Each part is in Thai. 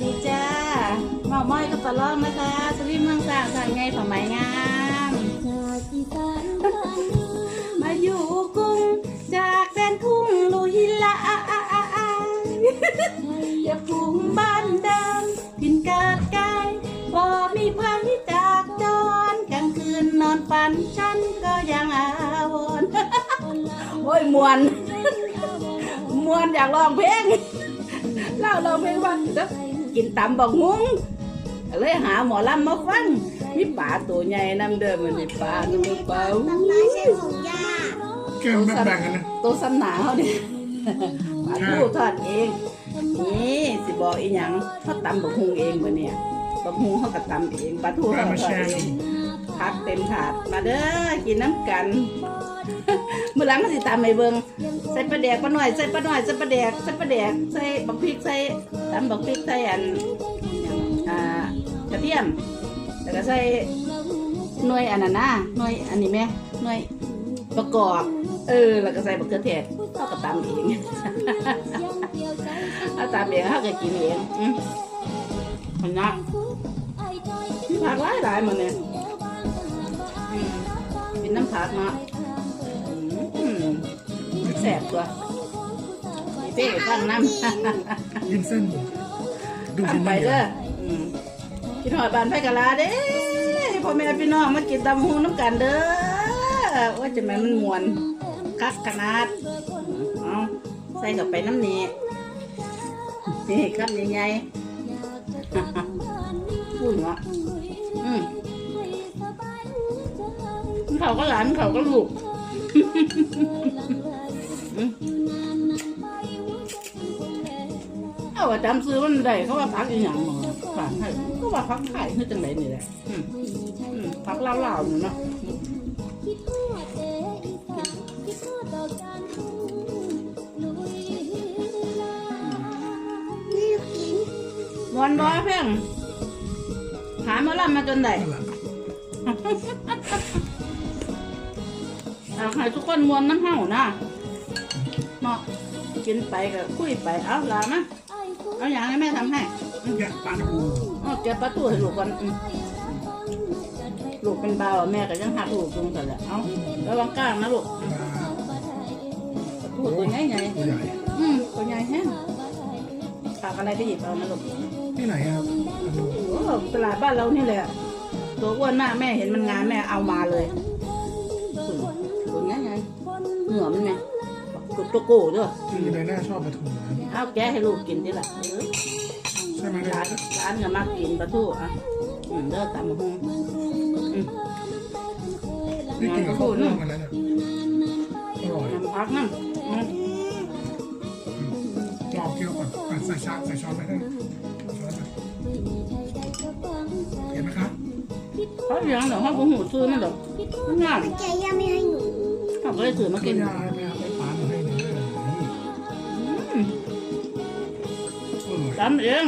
ดีจ้าเมาม้อยกับปลาล้องนะคะสลิมเมืองสร้างสร้างไงผ้าไหมงามจากอีสานบ้านเมืองมาอยู่กรุงจากแดนทุ่งลุยละอาอาอาอาอย่าพุงบ้านเดิมพินเกิดกายบ่มีพันจากจรกลางคืนนอนฝันฉันก็ยังอาวรณ์คนโอ้ยมวนมวนอยากร้องเพลงเล่าร้องเพลงว่าเด้อ กินตำบักมุ้งเลยหาหมอลำมาฟังมีป่าตัวใหญ่นำเดิมมันนี่ป่าตัวเปล่าตำนานเส้นของย่าแก้มแม่แบ่งกันนะตัวสำหนาเขาเนี่ยปลาทูทอดเองนี่สิบอกอีหยังเขาตำบักฮุงเองปะเนี่ยบักฮุงเขาก็ตำเองปลาทูแม่เขามาก็ทแชอดร์เออีงกพักเต็มถาดมาเด้อกินน้ำกันเมื่อหลังก็สิตามไปเบิงใส่ปลาแดกปลาหน่อยใส่ปลาหน่อยใส่ปลาแดกใส่ปลาแดกใส่บักพริกใส่ตำบักพริกใส่อันอ่ากระเทียมแล้วก็ใส่หน่วยอันนั้นนะหน่วยอันนี้ไหมหน่วยประกอบเออแล้วก็ใส่บักเขือเทศเขาก็ตำเองเอาตามเองเขาก็กินเองอืมมันนะมีผักหลายหลายๆมันเนี่ยอืมเป็นน้ำผักเนาะอืมแสบตัวมีเป้ตั้งน้ำยินเส้นดูสิทำไปเด้ออืมกินหอยบานไผ่กะลาเด้พ่อแม่พี่น้องมากินตำหูน้ำกันเด้อว่าจะแม่นมันมวนคักขนาดเอาใส่กับไปน้ำนี้นี่คำใหญ่ๆพูดเนาะอืมเขาก็หลานเขาก็ลูกอืม เอาว่าจำซื้อมันได้เขาว่าพักอีหยังหมอฝากให้เขาว่าพักไข่คือจังไหนนี่แหละอืมอืมพักเล่าๆนี่เนาะคิดฮอดเด้อีสานคิดฮอดดอกจันทร์ลุยลานี่กินมวนบ่เพ่งหามาล่ำมาจนได้นั่นแหละเอาให้ทุกคนมวนน้ำเห่านะ เนาะกินไปก็คุยไปเอาลามาไอ้ผู้เอาอย่างให้แม่ทำให้แกะปลาทูเอาแกะประตูให้ลูกก่อนอืมลูกเป็นเบาแม่ก็ยังหักลูกตรงกันแหละเอาระวังก้างนะลูกประตูตัวใหญ่ใหญ่ตัวใหญ่อืมตัวใหญ่แห้งฝากอะไรไปหยิบเอานะลูกที่ไหนครับโอ้ตลาดบ้านเรานี่แหละตัวอ้วนมากแม่เห็นมันงามแม่เอามาเลยตัวใหญ่ใหญ่เหนือมันไง กุดตัวโก้ด้วยที่ในหน้าชอบปลาทูนะเอาแกะให้ลูกกินดิล่ะเออใช่ไหมร้านร้านก็มักกินปลาทูอะอืมเด้อตำบักหงอืมนี่กินกับข้าวโพดมันนะเนี่ยอร่อยน้ำพักน้ำอืมกรอบเคี้ยวก่อนก่อนใส่ชาใส่ช้อนไปได้ช้อนไปเห็นไหมครับเขาเลี้ยงเดี๋ยวเขาบุหูซื้อมันเดี๋ยวมันงามแกย่าไม่ให้หนู เขาก็เลยซื้อมากินครับให้ปลา ตำเอง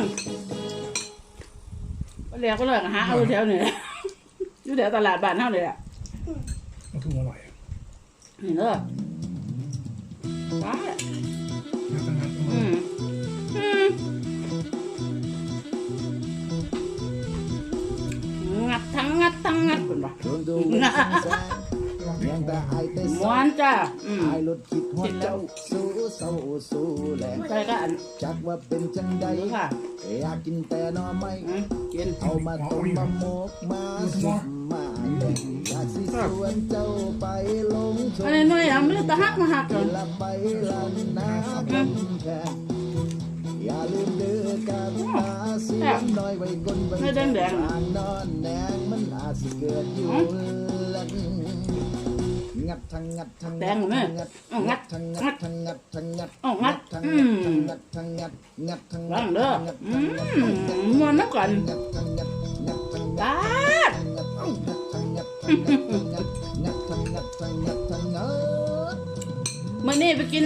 ก็เรียกก็เลยหาเอาแถวนี่แหละอยู่แถวตลาดบ้านเฮาเลยแหละปลาทูอร่อยนี่เด้อว้าแล้วก็นัดอืมอืมงัดทั้งงัดทั้งงัดเป็นปะโดนดู ยังแต่หายไปม้วนจ้าอืมหายรถคิดฮอดเจ้า สู้เศร้าสู้แหลงใส่ก็อันจักว่าเป็นจังใดดูค่ะอยากกินแต่หนอไม่อืมกิน เอามาต้มมาหมกมาสุกมาแดงอยากสิชวนเจ้าไปลงชอันมนี้หน่อยอะไม่ได้ตะหักมาหักเลยละไปลันนาคำแค่อย่าลืมเดือกันตาเสียงน้อยไว้กลไว้ไม่แดงแดงทางนอนแนงมันอาจสิเกิดอยู่ลัน งัดทั้งงัดทั้งแดงเหรอแม่งัดอ้าวงัดทั้งงังัดดทั้งงัดทั้งงัดอ้าวงัดทั้งอืงัดมทั้งงัดงัดทั้งว่างงัดเด้องัดอืทั้งงัดมม้วนนักก่อนงัดทั้งงัดงัดทั้งงัดตาดงัดทั้งงัดทั้งงัดทั้งงัดงัดทั้งงัดทั้งงัดทั้งงัดเมื่อนี้ไปกิน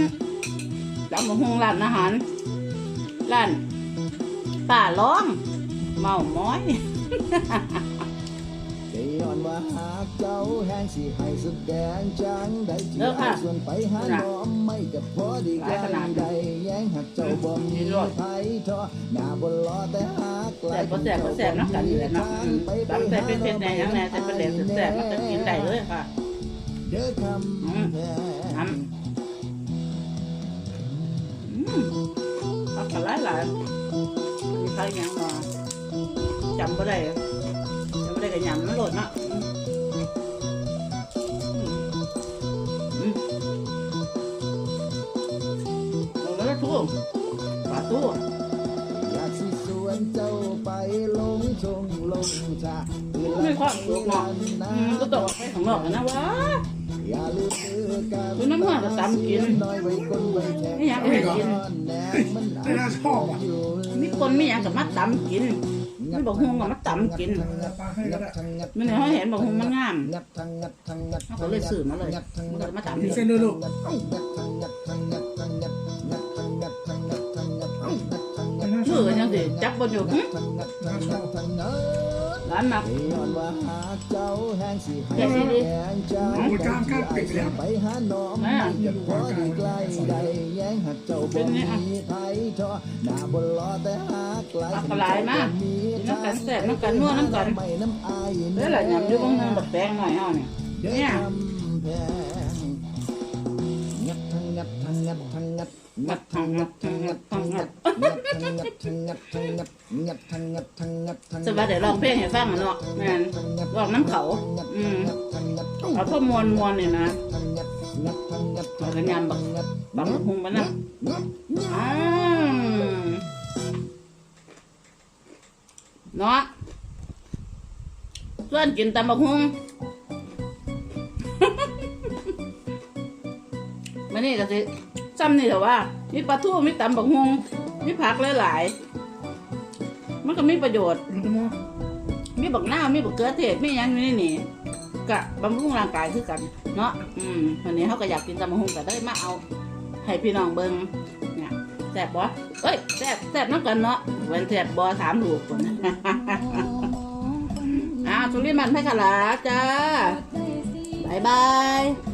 ร้านหมูฮงร้านอาหารร้านป่าล้องเมาม้อยได้ ย้อนว่าหากเจ้าแห้งสิให้แสดงจังได้ที่อายส่วนไปหาน้อมไม่กับพอดีใกล้ได้แย้งหักเจ้าบ่มีไผทอหน้าบ่รอแต่หากไกลแซ่บก็แซ่บก็แซ่บเนาะกันนี่แหละเนาะอืมตำใส่เป็นเผ็ดแหน่ยังแหน่ใส่ปลาแดกแซ่บๆมันก็กินได้เลยค่ะเด้อคำแพทำงอืมผักกะหลายหลายมีใครยังมาจำก็ได้จำก็ได้ อยมากด้ทุกปลาตัวอยากสิสวนเจ้าไปลงชงลงจ้าไม่ความสุขอกมันก็ตกไปของหลอกนะวะคุณน้ำมันจะตำกินไม่อยากไปกินไม่น่าชอบอะมีคนไม่อยากจะมาตำกิน ไม่บอกฮวงกับมาตำกินปลาให้ก็ได้มันเนี่ยเขาเห็นบอกฮวงมันงามงัดทางงัดทางงัดเขาก็เลยซื้อมาเลย งัดทางมันงัก็ดมาตำมีกินเส้นด้วยลูก งัดทางงัด มือยังสิจับบนอยู่ร้านหนักเด็ดดีมูกล้ามข้างวปิดแล้วแม่เป็นนี่อะตักหลายมากน้ำกันแสบน้ำกันนัวน้ำกันเดี๋ยหลายยำด้วยบ้างนะแบบแป้งหน่อยเอาเนี่ยเนี่ย งัดทางงัดทั้งงัดงัดทางงัดทางงัดทางงัดงัดทางงัดทางงัดทางงัดงัดทางงัดทางงัดทางสวัสดีร้องเพลงให้ฟังเนาะแม่นร้องน้ำเขาอืมเอาพ่อมวนมวนเนี่ยนะเอากระยำบักงัดบังฮุงมานะอ้าเนาะส่วนกินตำบักฮุง มานี่ก็สิซ้ำนี่เถอะว่า มีปลาทูมีตำบักฮุงมีผักหลายๆมันก็มีประโยชน์มันจะมองมีบักหน้าวมีบักเกลือเทศมีหยังอยู่ในนี่กะบำรุงร่างกายคือกัน เนาะอืมวันนี้เขาก็อยากกินตำบักหุ่งก็ได้มาเอา ให้พี่น้องเบิ่งเนี่ยแซ่บบ่เอ้ยแซ่บแซ่บน้ำกันเนาะเว้นแซ่บบ่ถามลูกคนอ้าวสุริมันต์ให้ขลาจ้าบายบาย